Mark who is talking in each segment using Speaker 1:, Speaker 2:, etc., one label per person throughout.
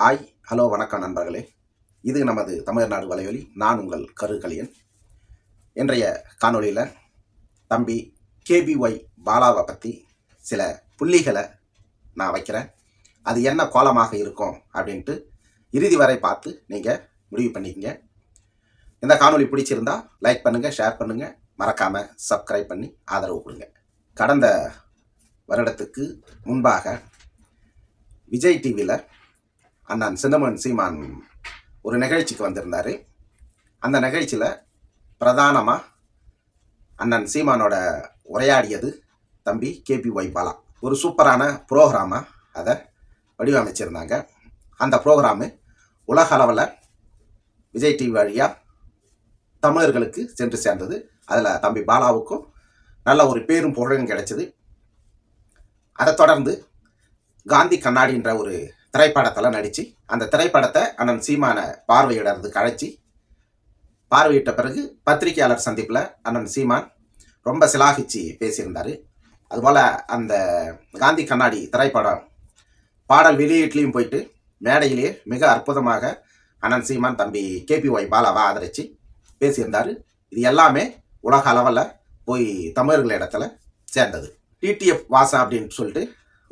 Speaker 1: Hi hello வணக்கம் நண்பர்களே. இது நமது தமிழ்நாடு வலையொலி. நான் உங்கள் கருகலியன். இன்றைய காணொளியில் தம்பி கேபிஒய் பாலாவை பற்றி சில புள்ளிகளை நான் வைக்கிறேன். அது என்ன கோலமாக இருக்கும் அப்படின்ட்டு இறுதி வரை பார்த்து நீங்கள் முடிவு பண்ணிக்கங்க. இந்த காணொலி பிடிச்சிருந்தா லைக் பண்ணுங்கள் ஷேர் பண்ணுங்கள் மறக்காமல் சப்ஸ்கிரைப் பண்ணி ஆதரவு கொடுங்க. கடந்த வருடத்துக்கு முன்பாக விஜய் டிவியில் அண்ணன் சின்னமன் சீமான் ஒரு நிகழ்ச்சிக்கு வந்திருந்தார். அந்த நிகழ்ச்சியில் பிரதானமாக அண்ணன் சீமானோட உரையாடியது தம்பி கேபி வைபாலா பாலா. ஒரு சூப்பரான ப்ரோக்ராமாக அதை வடிவமைச்சிருந்தாங்க. அந்த ப்ரோக்ராமு உலக அளவில் விஜய் டிவி வழியாக தமிழர்களுக்கு சென்று சேர்ந்தது. அதில் தம்பி பாலாவுக்கும் நல்ல ஒரு பேரும் புகழும் கிடைச்சது. அதை தொடர்ந்து காந்தி கண்ணாடின்ற ஒரு திரைப்படத்தில் நடித்து அந்த திரைப்படத்தை அண்ணன் சீமான பார்வையிடறதுக்கு அழைச்சி பார்வையிட்ட பிறகு பத்திரிகையாளர் சந்திப்பில் அண்ணன் சீமான் ரொம்ப சிலாகிச்சு பேசியிருந்தார். அதுபோல் அந்த காந்தி கண்ணாடி திரைப்படம் பாடல் வெளியீட்லேயும் போயிட்டு மேடையிலேயே மிக அற்புதமாக அண்ணன் சீமான் தம்பி கேபி ஒய் பாலாவை ஆதரித்து பேசியிருந்தார். இது எல்லாமே உலக அளவில் போய் தமிழர்கள் இடத்துல சேர்ந்தது டிடிஎஃப் வாசா அப்படின்னு சொல்லிட்டு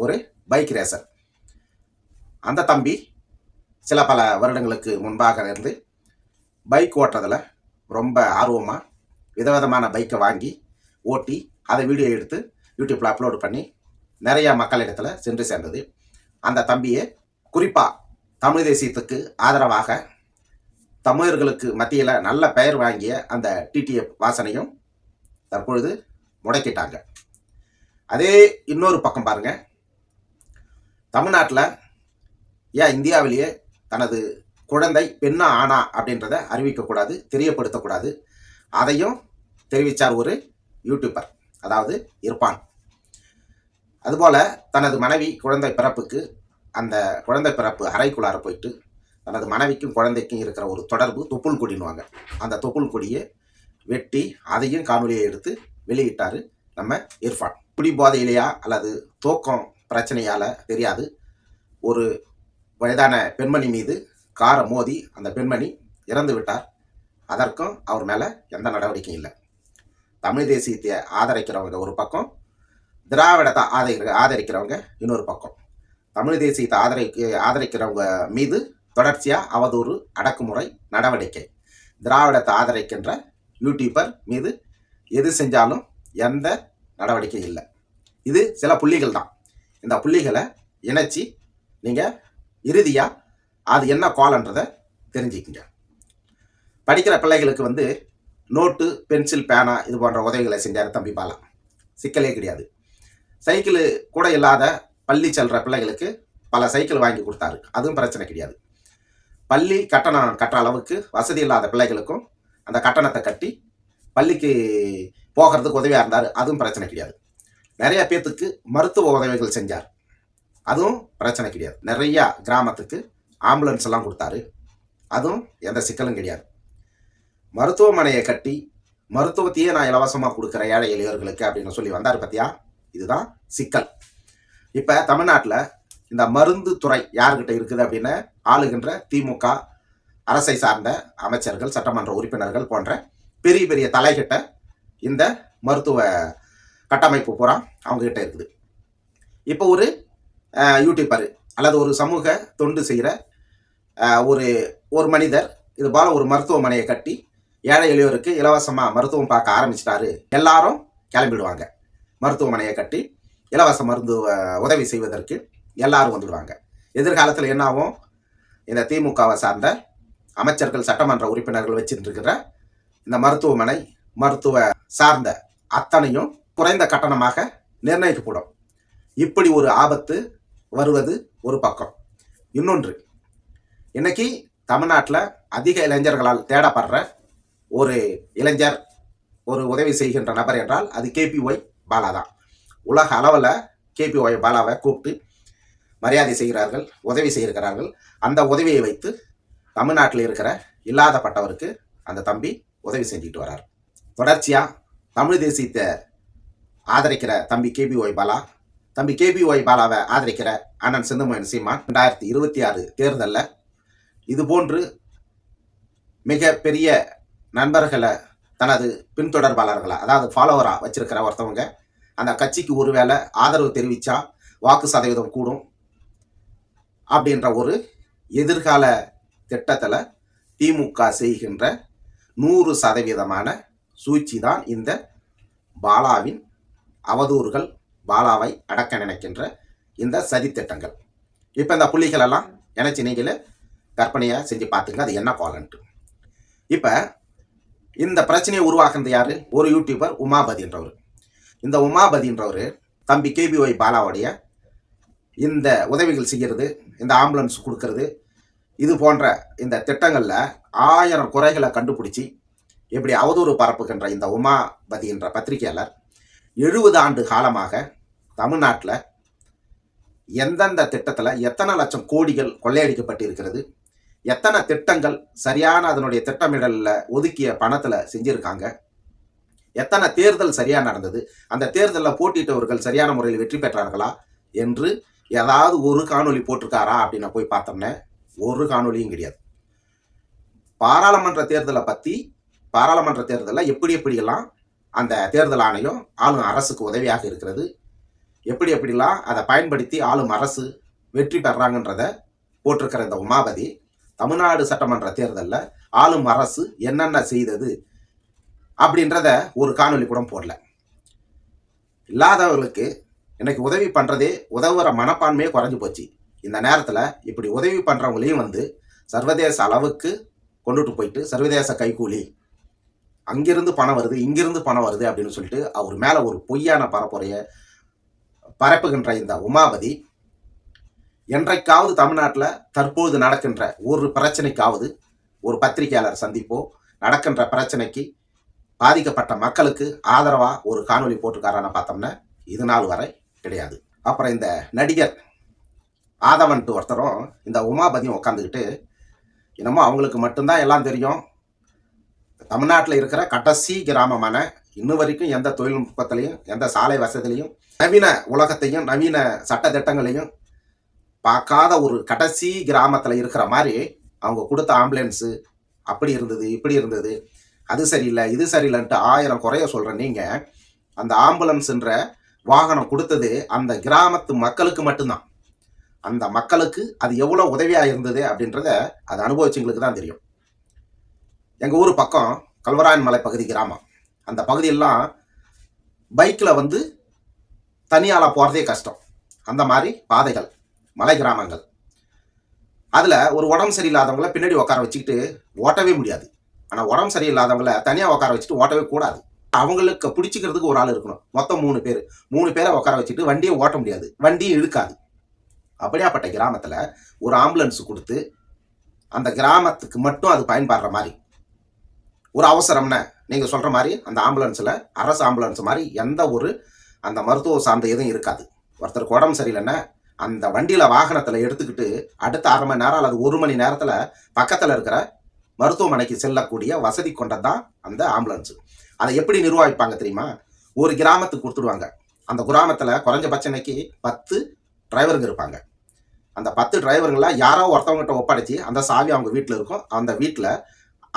Speaker 1: ஒரு பைக் ரேசர். அந்த தம்பி சில பல வருடங்களுக்கு முன்பாக இருந்து பைக் ஓட்டுறதில் ரொம்ப ஆர்வமாக விதவிதமான பைக்கை வாங்கி ஓட்டி அதை வீடியோ எடுத்து யூடியூப்பில் அப்லோடு பண்ணி நிறையா மக்களிடத்தில் சென்று சேர்ந்தது. அந்த தம்பியை குறிப்பாக தமிழ் தேசியத்துக்கு ஆதரவாக தமிழர்களுக்கு மத்தியில் நல்ல பெயர் வாங்கிய அந்த டிடிஎஃப் வாசனையும் தற்பொழுது முடக்கிட்டாங்க. அதே இன்னொரு பக்கம் பாருங்கள் தமிழ்நாட்டில் ஏன் இந்தியாவிலேயே தனது குழந்தை பெண்ணா ஆனா அப்படின்றத அறிவிக்கக்கூடாது தெரியப்படுத்தக்கூடாது. அதையும் தெரிவித்தார் ஒரு யூடியூபர் அதாவது இருப்பான் அதுபோல் தனது மனைவி குழந்தை பிறப்புக்கு அந்த குழந்தை பிறப்பு அறைக்குள்ளார போயிட்டு தனது மனைவிக்கும் குழந்தைக்கும் இருக்கிற ஒரு தொடர்பு தொப்புள் கொடின்னுவாங்க. அந்த தொப்புள் கொடியை வெட்டி அதையும் காணொலியை எடுத்து வெளியிட்டார் நம்ம இர்ஃபான் குடி போதையிலையா அல்லது தூக்கம் பிரச்சனையால் தெரியாது. ஒரு வயதான பெண்மணி மீது காரை மோதி அந்த பெண்மணி இறந்து விட்டார். அதற்கும் அவர் மேலே எந்த நடவடிக்கையும் இல்லை. தமிழ் தேசியத்தை ஆதரிக்கிறவங்க ஒரு பக்கம் திராவிடத்தை ஆதரி ஆதரிக்கிறவங்க இன்னொரு பக்கம். தமிழ் தேசியத்தை ஆதரிக்க ஆதரிக்கிறவங்க மீது தொடர்ச்சியாக அவதூறு அடக்குமுறை நடவடிக்கை. திராவிடத்தை ஆதரிக்கின்ற யூடியூபர் மீது எது செஞ்சாலும் எந்த நடவடிக்கை இல்லை. இது சில புள்ளிகள் தான். இந்த புள்ளிகளை இணைச்சி நீங்கள் இறுதியாக அது என்ன கோலன்றதை தெரிஞ்சுக்கிங்க படிக்கிற பிள்ளைகளுக்கு வந்து நோட்டு பென்சில் பேனா இது போன்ற உதவிகளை செஞ்சார் தம்பி பாலா. சிக்கலே கிடையாது. சைக்கிள் கூட இல்லாத பள்ளி செல்கிற பிள்ளைகளுக்கு பல சைக்கிள் வாங்கி கொடுத்தாரு. அதுவும் பிரச்சனை கிடையாது. பள்ளி கட்டணம் கட்டுற அளவுக்கு வசதி இல்லாத பிள்ளைகளுக்கும் அந்த கட்டணத்தை கட்டி பள்ளிக்கு போகிறதுக்கு உதவியாக இருந்தார். அதுவும் பிரச்சனை கிடையாது. நிறைய பேர்த்துக்கு மருத்துவ உதவிகள் செஞ்சார். அதுவும் பிரச்சனை கிடையாது. நிறையா கிராமத்துக்கு ஆம்புலன்ஸ் எல்லாம் கொடுத்தாரு. அதுவும் எந்த சிக்கலும் கிடையாது. மருத்துவமனையை கட்டி மருத்துவத்தையே நான் இலவசமாக கொடுக்குற ஏழை எளியவர்களுக்கு அப்படின்னு சொல்லி வந்தார் பார்த்தியா இதுதான் சிக்கல். இப்போ தமிழ்நாட்டில் இந்த மருந்து துறை யார்கிட்ட இருக்குது அப்படின்னு ஆளுகின்ற திமுக அரசை சார்ந்த அமைச்சர்கள் சட்டமன்ற உறுப்பினர்கள் போன்ற பெரிய பெரிய தலைகிட்ட இந்த மருத்துவ கட்டமைப்பு பூரா அவங்ககிட்ட இருக்குது. இப்போ ஒரு யூடியூப்பர் அல்லது ஒரு சமூக தொண்டு செய்கிற ஒரு ஒரு மனிதர் இது போல் ஒரு மருத்துவமனையை கட்டி ஏழை எளியோருக்கு இலவசமாக மருத்துவம் பார்க்க ஆரம்பிச்சிட்டாரு. எல்லாரும் கிளம்பிடுவாங்க. மருத்துவமனையை கட்டி இலவச மருந்து உதவி செய்வதற்கு எல்லாரும் வந்துடுவாங்க. எதிர்காலத்தில் என்னாகும் இந்த திமுகவை சார்ந்த அமைச்சர்கள் சட்டமன்ற உறுப்பினர்கள் வச்சுட்டு இருக்கிற இந்த மருத்துவமனை மருத்துவ சார்ந்த அத்தனையும் குறைந்த கட்டணமாக நிர்ணயிக்கப்படும். இப்படி ஒரு ஆபத்து வருவது ஒரு பக்கம். இன்னொன்று இன்னைக்கு தமிழ்நாட்டில் அதிக இளைஞர்களால் தேடப்படுற ஒரு இளைஞர் ஒரு உதவி செய்கின்ற நபர் என்றால் அது கேபிஒய் பாலா தான். உலக அளவில் கேபிஒய் பாலாவை கூப்பிட்டு மரியாதை செய்கிறார்கள் உதவி செய்கிறார்கள். அந்த உதவியை வைத்து தமிழ்நாட்டில் இருக்கிற இல்லாதப்பட்டவருக்கு அந்த தம்பி உதவி செஞ்சுட்டு வரார் தொடர்ச்சியாக தமிழ் தேசியத்தை ஆதரிக்கிற தம்பி கேபி ஒய் பாலா தம்பி கேபிஒய் பாலாவை ஆதரிக்கிற அண்ணன் செந்தமோகன் சீமான் ரெண்டாயிரத்தி இருபத்தி ஆறு தேர்தலில் இது போன்று மிக பெரிய நண்பர்களை தனது பின்தொடர்பாளர்களை அதாவது ஃபாலோவராக வச்சிருக்கிற ஒருத்தவங்க அந்த கட்சிக்கு ஒருவேளை ஆதரவு தெரிவித்தா வாக்கு சதவீதம் கூடும் அப்படின்ற ஒரு எதிர்கால திட்டத்தில் திமுக செய்கின்ற நூறு சதவீதமான சூழ்ச்சி தான் இந்த பாலாவின் அவதூறுகள். பாலாவை அடக்க நினைக்கின்ற இந்த சதித்திட்டங்கள். இப்போ இந்த புள்ளிகள் எல்லாம் நினைச்சு நீங்களே கற்பனையாக செஞ்சு பார்த்துங்க அது என்ன காலன்ட்டு இப்போ இந்த பிரச்சனையை உருவாக்குறது யார்? ஒரு யூடியூபர் உமாபதின்றவர் இந்த உமாபதின்றவர் தம்பி கேபிஒய் பாலாவுடைய இந்த உதவிகள் செய்கிறது இந்த ஆம்புலன்ஸ் கொடுக்கறது இது போன்ற இந்த திட்டங்களில் ஆயிரம் குறைகளை கண்டுபிடிச்சி இப்படி அவதூறு பரப்புகின்ற இந்த உமாபதி என்ற பத்திரிகையாளர் எழுபது ஆண்டு காலமாக தமிழ்நாட்டில் எந்தெந்த திட்டத்தில் எத்தனை லட்சம் கோடிகள் கொள்ளையடிக்கப்பட்டிருக்கிறது? எத்தனை திட்டங்கள் சரியான அதனுடைய திட்டமிடலில் ஒதுக்கிய பணத்தில் செஞ்சுருக்காங்க? எத்தனை தேர்தல் சரியாக நடந்தது? அந்த தேர்தலில் போட்டியிட்டவர்கள் சரியான முறையில் வெற்றி பெற்றார்களா? என்று ஏதாவது ஒரு காணொலி போட்டிருக்காரா அப்படின்னு போய் பார்த்தோம்னா ஒரு காணொலியும் கிடையாது. பாராளுமன்ற தேர்தலை பற்றி பாராளுமன்ற தேர்தலில் எப்படி எப்படியெல்லாம் அந்த தேர்தல் ஆணையம் ஆளும் அரசுக்கு உதவியாக இருக்கிறது? எப்படி எப்படிலாம் அதை பயன்படுத்தி ஆளும் அரசு வெற்றி பெறாங்கன்றத போட்டிருக்கிற இந்த உமாபதி தமிழ்நாடு சட்டமன்ற தேர்தலில் ஆளும் அரசு என்னென்ன செய்தது அப்படின்றத ஒரு காணொலி கூட போடல. இல்லாதவர்களுக்கு இன்னைக்கு உதவி பண்ணுறதே உதவுற மனப்பான்மையே குறைஞ்சி போச்சு. இந்த நேரத்தில் இப்படி உதவி பண்ணுறவங்களையும் வந்து சர்வதேச அளவுக்கு கொண்டுட்டு போயிட்டு சர்வதேச கைக்கூலி அங்கிருந்து பணம் வருது இங்கிருந்து பணம் வருது அப்படின்னு சொல்லிட்டு அவர் மேலே ஒரு பொய்யான பரப்புரையை பரப்புகின்ற இந்த உமாபதி என்றைக்காவது தமிழ்நாட்டில் தற்பொழுது நடக்கின்ற ஒரு பிரச்சனைக்காவது ஒரு பத்திரிகையாளர் சந்திப்போ நடக்கின்ற பிரச்சனைக்கு பாதிக்கப்பட்ட மக்களுக்கு ஆதரவாக ஒரு காணொளி போட்டிருக்காரான்னு பார்த்தோம்னா இது நாள் வரை கிடையாது. அப்புறம் இந்த நடிகர் ஆதவன்ட்டு ஒருத்தரும் இந்த உமாபதியும் உட்காந்துக்கிட்டு என்னமோ அவங்களுக்கு மட்டும்தான் எல்லாம் தெரியும் தமிழ்நாட்டில் இருக்கிற கடைசி கிராமமான இன்ன வரைக்கும் எந்த தொழில்நுட்பத்திலையும் எந்த சாலை வசதிலையும் நவீன உலகத்தையும் நவீன சட்ட திட்டங்களையும் பார்க்காத ஒரு கடைசி கிராமத்தில் இருக்கிற மாதிரி அவங்க கொடுத்த ஆம்புலன்ஸு அப்படி இருந்தது இப்படி இருந்தது அது சரியில்லை இது சரியில்லைன்ட்டு ஆயிரம் குறைய சொல்கிற நீங்கள் அந்த ஆம்புலன்ஸுன்ற வாகனம் கொடுத்தது அந்த கிராமத்து மக்களுக்கு மட்டும்தான். அந்த மக்களுக்கு அது எவ்வளோ உதவியாக இருந்தது அப்படின்றத அது அனுபவிச்சவங்களுக்கு தான் தெரியும். எங்கள் ஊர் பக்கம் கல்வராயன் மலை பகுதி கிராமம். அந்த பகுதியெல்லாம் பைக்கில் வந்து தனியால் போகிறதே கஷ்டம். அந்த மாதிரி பாதைகள் மலை கிராமங்கள். அதில் ஒரு உடம்பு சரியில்லாதவங்கள பின்னாடி உட்கார வச்சுக்கிட்டு ஓட்டவே முடியாது. ஆனால் உடம்பு சரியில்லாதவங்கள தனியாக உட்கார வச்சுட்டு ஓட்டவே கூடாது. அவங்களுக்கு பிடிச்சிக்கிறதுக்கு ஒரு ஆள் இருக்கணும். மொத்தம் மூணு பேர். மூணு பேரை உட்கார வச்சுட்டு வண்டியை ஓட்ட முடியாது. வண்டியும் இழுக்காது. அப்படியாப்பட்ட கிராமத்தில் ஒரு ஆம்புலன்ஸ் கொடுத்து அந்த கிராமத்துக்கு மட்டும் அது பயன்படுற மாதிரி ஒரு அவசரம்னு நீங்கள் சொல்கிற மாதிரி அந்த ஆம்புலன்ஸில் அரசு ஆம்புலன்ஸ் மாதிரி எந்த ஒரு அந்த மருத்துவ சார்ந்த எதுவும் இருக்காது. ஒருத்தருக்கு உடம்பு சரியில்லைன்னா அந்த வண்டியில் வாகனத்தில் எடுத்துக்கிட்டு அடுத்த அரை மணி நேரம் அல்லது ஒரு மணி நேரத்தில் பக்கத்தில் இருக்கிற மருத்துவமனைக்கு செல்லக்கூடிய வசதி கொண்டதான் அந்த ஆம்புலன்ஸு. அதை எப்படி நிர்வகிப்பாங்க தெரியுமா? ஒரு கிராமத்துக்கு கொடுத்துடுவாங்க. அந்த கிராமத்தில் குறைஞ்சபட்சனைக்கு பத்து டிரைவருங்க இருப்பாங்க. அந்த பத்து டிரைவருங்களாம் யாரோ ஒருத்தவங்ககிட்ட ஒப்படைச்சி அந்த சாவி அவங்க வீட்டில் இருக்கும். அந்த வீட்டில்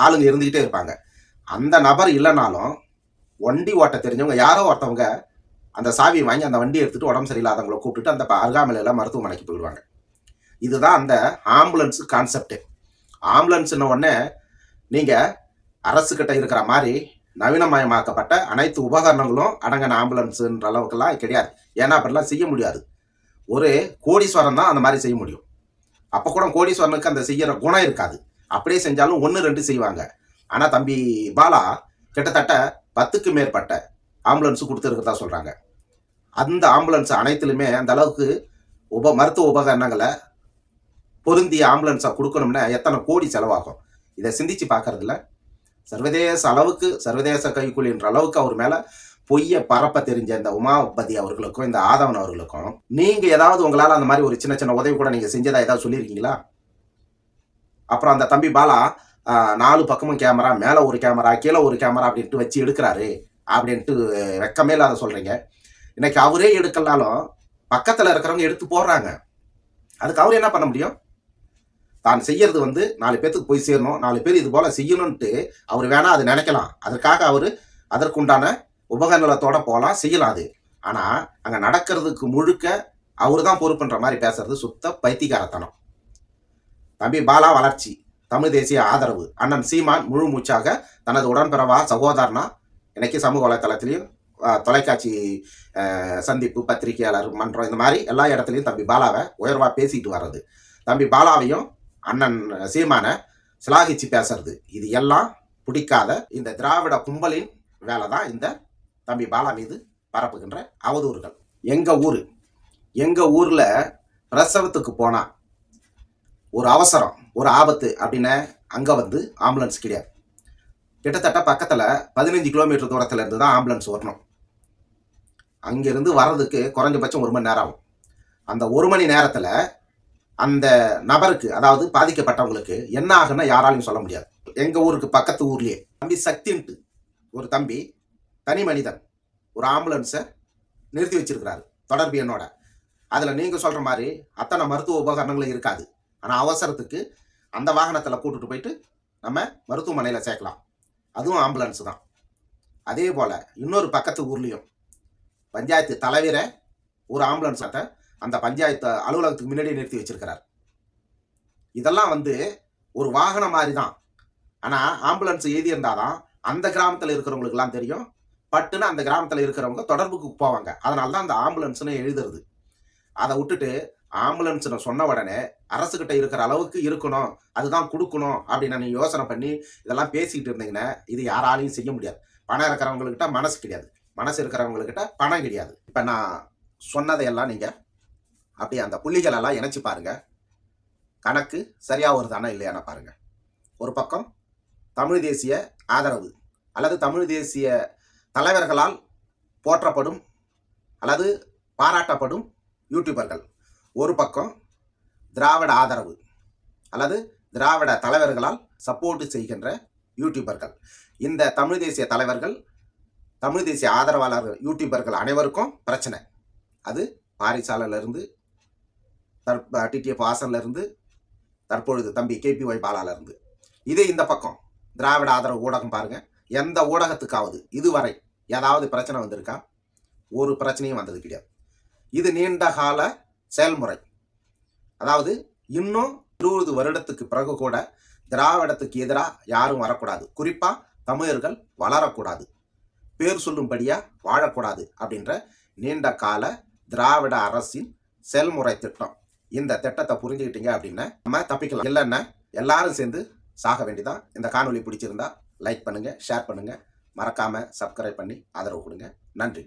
Speaker 1: ஆளுங்க இருந்துக்கிட்டே இருப்பாங்க. அந்த நபர் இல்லைனாலும் வண்டி ஓட்ட தெரிஞ்சவங்க யாரோ ஒருத்தவங்க அந்த சாவியை வாங்கி அந்த வண்டி எடுத்துகிட்டு உடம்பு சரியில்லாதவங்கள கூப்பிட்டுட்டு அந்த அருகாமலையில் மருத்துவமனைக்கு போயிடுவாங்க. இதுதான் அந்த ஆம்புலன்ஸ் கான்செப்டு. ஆம்புலன்ஸ்ன உடனே நீங்கள் அரசுக்கிட்ட இருக்கிற மாதிரி நவீனமயமாக்கப்பட்ட அனைத்து உபகரணங்களும் அடங்கின ஆம்புலன்ஸுன்ற அளவுக்குலாம் கிடையாது. ஏன்னா அப்படிலாம் செய்ய முடியாது. ஒரு கோடீஸ்வரன் தான் அந்த மாதிரி செய்ய முடியும். அப்போ கூட கோடீஸ்வரனுக்கு அந்த செய்கிற குணம் இருக்காது. அப்படியே செஞ்சாலும் ஒன்று ரெண்டு செய்வாங்க. ஆனால் தம்பி பாலா கிட்டத்தட்ட பத்துக்கு மேற்பட்ட ஆம்புலன்ஸு கொடுத்துருக்கிறதா சொல்கிறாங்க அந்த ஆம்புலன்ஸ் அனைத்துலையுமே அந்த அளவுக்கு உப மருத்துவ உபகரணங்களை பொருந்திய ஆம்புலன்ஸை கொடுக்கணும்னா எத்தனை கோடி செலவாகும்? இதை சிந்திச்சு பார்க்கறதுல சர்வதேச அளவுக்கு சர்வதேச கைக்குழின்ற அளவுக்கு அவர் மேலே பொய்ய பரப்ப தெரிஞ்ச இந்த உமாபதி அவர்களுக்கும் இந்த ஆதவன் அவர்களுக்கும் நீங்கள் ஏதாவது உங்களால் அந்த மாதிரி ஒரு சின்ன சின்ன உதவி கூட நீங்கள் செஞ்சதா ஏதாவது சொல்லியிருக்கீங்களா? அப்புறம் அந்த தம்பி பாலா நாலு பக்கமும் கேமரா மேலே ஒரு கேமரா கீழே ஒரு கேமரா அப்படின்ட்டு வச்சு எடுக்கிறாரு. அப்படின்ட்டு வெக்கமே இல்லாத சொல்கிறீங்க இன்னைக்கு அவரே எடுக்கலனாலும் பக்கத்தில் இருக்கிறவங்க எடுத்து போடுறாங்க. அதுக்கு அவர் என்ன பண்ண முடியும்? தான் செய்யறது வந்து நாலு பேர்த்துக்கு போய் சேரணும். நாலு பேர் இது போல் செய்யணும்ட்டு அவர் வேணால் அது நினைக்கலாம். அதற்காக அவர் அதற்குண்டான உபகரணத்தோட போகலாம் செய்யலாம் அது. ஆனால் அங்கே நடக்கிறதுக்கு முழுக்க அவர் தான் பொறுப்புன்ற மாதிரி பேசுறது சுத்த பைத்தியக்காரத்தனம். தம்பி பாலா வளர்ச்சி. தமிழ் தேசிய ஆதரவு. அண்ணன் சீமான் முழு மூச்சாக தனது உடன்பிறவா சகோதரனா இன்னைக்கு சமூக வலைத்தளத்திலையும் தொலைக்காட்சி சந்திப்பு பத்திரிகையாளர் மன்றம் இந்த மாதிரி எல்லா இடத்துலையும் தம்பி பாலாவை உயர்வாக பேசிட்டு வர்றது. தம்பி பாலாவையும் அண்ணன் சீமானை சிலாகிச்சு பேசுறது. இது எல்லாம் பிடிக்காத இந்த திராவிட கும்பலின் வேலை தான் இந்த தம்பி பாலா மீது பரப்புகின்ற அவதூறுகள். எங்கள் ஊர்? எங்கள் ஊரில் பிரசவத்துக்கு போனால் ஒரு அவசரம் ஒரு ஆபத்து அப்படின்னு அங்கே வந்து ஆம்புலன்ஸ் கிடையாது. கிட்டத்தட்ட பக்கத்தில் பதினஞ்சு கிலோமீட்டர் தூரத்தில் இருந்து தான் ஆம்புலன்ஸ் வரணும் அங்கேருந்து வர்றதுக்கு குறைஞ்சபட்சம் ஒரு மணி நேரம் ஆகும். அந்த ஒரு மணி நேரத்தில் அந்த நபருக்கு அதாவது பாதிக்கப்பட்டவங்களுக்கு என்ன ஆகுன்னா யாராலையும் சொல்ல முடியாது. எங்கள் ஊருக்கு பக்கத்து ஊர்லேயே தம்பி சக்தின்ட்டு ஒரு தம்பி தனி மனிதன் ஒரு ஆம்புலன்ஸை நிறுத்தி வச்சிருக்கிறாரு தொடர்பு என்னோட. அதில் நீங்கள் சொல்கிற மாதிரி அத்தனை மருத்துவ உபகரணங்களும் இருக்காது. ஆனால் அவசரத்துக்கு அந்த வாகனத்தில் கூட்டுட்டு போயிட்டு நம்ம மருத்துவமனையில் சேர்க்கலாம். அதுவும் ஆம்புலன்ஸ் தான். அதே போல் இன்னொரு பக்கத்து ஊர்லேயும் பஞ்சாயத்து தலைவரை ஒரு ஆம்புலன்ஸ் அந்த பஞ்சாயத்து அலுவலகத்துக்கு முன்னாடி நிறுத்தி வச்சிருக்கிறார். இதெல்லாம் வந்து ஒரு வாகனம் மாதிரி தான் ஆனால் ஆம்புலன்ஸ் எழுதி இருந்தாதான் அந்த கிராமத்தில் இருக்கிறவங்களுக்குலாம் தெரியும். பட்டுன்னு அந்த கிராமத்தில் இருக்கிறவங்க தொடர்புக்கு போவாங்க. அதனால தான் அந்த ஆம்புலன்ஸ்னு எழுதுறது. அதை விட்டுட்டு ஆம்புலன்ஸ்னு சொன்ன உடனே அரசுகிட்ட இருக்கிற அளவுக்கு இருக்கணும் அதுதான் கொடுக்கணும் அப்படின்னு நீங்க யோசனை பண்ணி இதெல்லாம் பேசிக்கிட்டு இருந்தீங்கன்னா இது யாராலையும் செய்ய முடியாது. பணம் இருக்கிறவங்கக்கிட்ட மனசு கிடையாது. மனசு இருக்கிறவங்கக்கிட்ட பணம் கிடையாது. இப்போ நான் சொன்னதையெல்லாம் நீங்கள் அப்படி அந்த புள்ளிகள் எல்லாம் பாருங்கள் பாருங்க. கணக்கு சரியாக வருதானா இல்லையானா பாருங்கள் ஒரு பக்கம் தமிழ் தேசிய ஆதரவு அல்லது தமிழ் தேசிய தலைவர்களால் போற்றப்படும் அல்லது பாராட்டப்படும் யூடியூபர்கள் ஒரு பக்கம் திராவிட ஆதரவு அல்லது திராவிட தலைவர்களால் சப்போர்ட் செய்கின்ற யூடியூபர்கள் இந்த தமிழ் தேசிய தலைவர்கள் தமிழ் தேசிய ஆதரவாளர்கள் யூடியூபர்கள் அனைவருக்கும் பிரச்சனை. அது பாரிசாலல இருந்து டிடிஎஃப் ஹாசன்லேருந்து தற்பொழுது தம்பி கேபிஒய் பாலால இதே இந்த பக்கம். திராவிட ஆதரவு ஊடகம் பாருங்கள் எந்த ஊடகத்துக்காவது இதுவரை ஏதாவது பிரச்சனை வந்திருக்கா? ஒரு பிரச்சனையும் வந்தது கிடையாது. இது நீண்ட கால செயல்முறை. அதாவது இன்னும் இருபது வருடத்துக்கு பிறகு கூட திராவிடத்துக்கு எதிராக யாரும் வரக்கூடாது. குறிப்பாக தமிழர்கள் வளரக்கூடாது. பேர் சொல்லும்படியாக வாழக்கூடாது அப்படின்ற நீண்ட கால திராவிட அரசின் செயல்முறை திட்டம். இந்த திட்டத்தை புரிஞ்சுக்கிட்டீங்க அப்படின்னா நம்ம தப்பிக்கலாம். இல்லைன்னா எல்லாரும் சேர்ந்து சாக வேண்டிதான் இந்த காணொலி பிடிச்சிருந்தா லைக் பண்ணுங்கள் ஷேர் பண்ணுங்கள் மறக்காமல் சப்ஸ்கிரைப் பண்ணி ஆதரவு கொடுங்க. நன்றி.